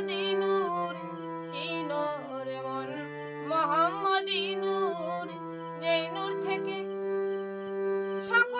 মোহাম্মদী নূর চিনোর মন নূর থেকে সকল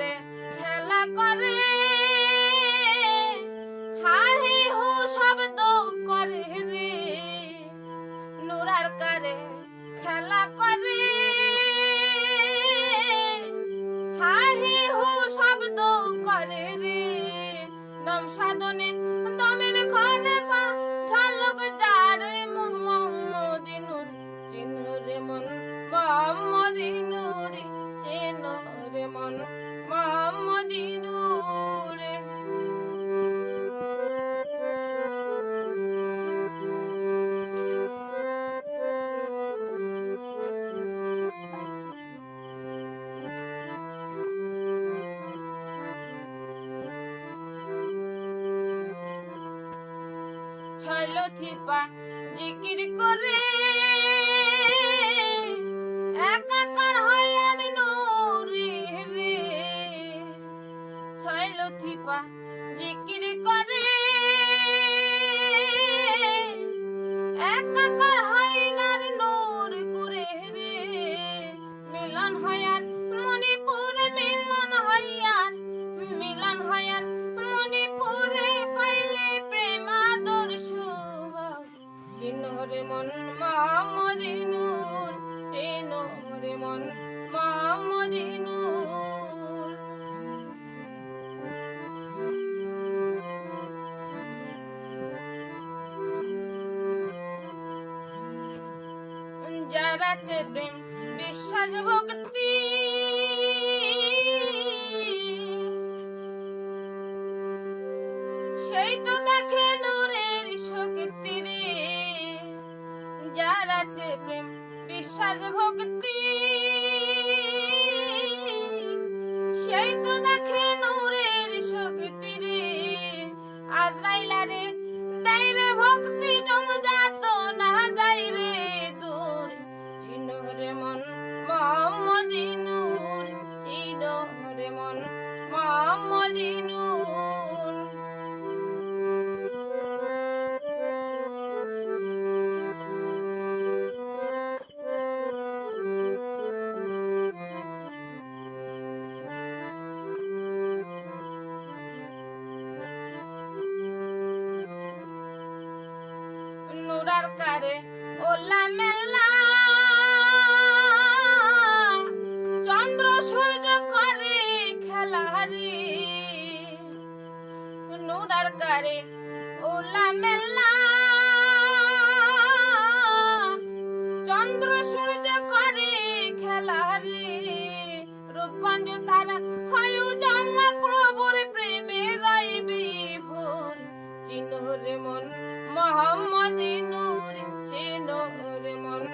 করে খেলা করে। হাহি হু শব্দ করে রে। নুরার করে খেলা করে। হাহি হু শব্দ করে রে। দম সাধনে দমের করে পা ঝলক যার মোহাম্মদিনুর চিনুরে মন মোহাম্মদিনুর চিনুরে মন। লথিপা জিকির করে। মন মা মদিনুর যারা চেপে বিশ্বাস ভক্তি নুরার কারে চন্দ্র সূর্য করে খেলা রে। রূপগঞ্জ তারা হয় জানলা প্রভুর প্রেমে রাইবে ভোর। চিনরে মন, মোহাম্মদ নূর চিনরে মন,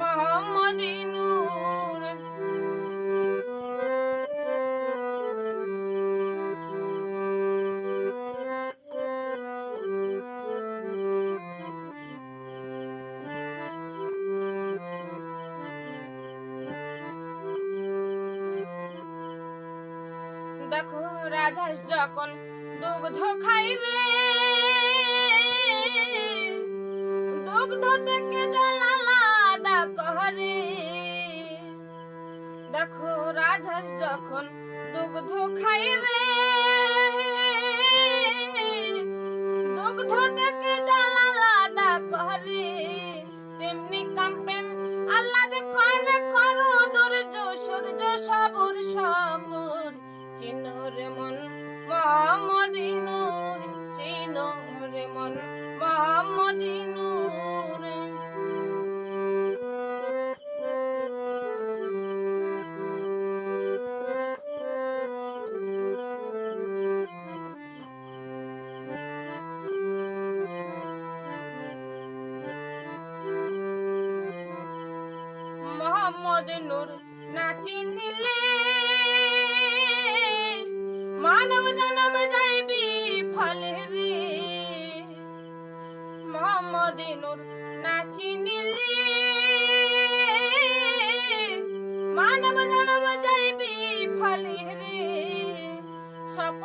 মোহাম্মদ দেখো রাধাস যখন দুগ্ধ খাই রে দুগ্ধ থেকে জল করে দেখো রাধাস যখন দুগ্ধ খাই রে দুগ্ধ থেকে করে তেমনি আল্লাহ করে করো দুর্য সূর্য সবর সকর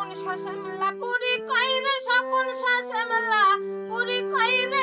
সপন শাসমেলা পুরি কইরে সকল শাসমেলা পুরি কইরে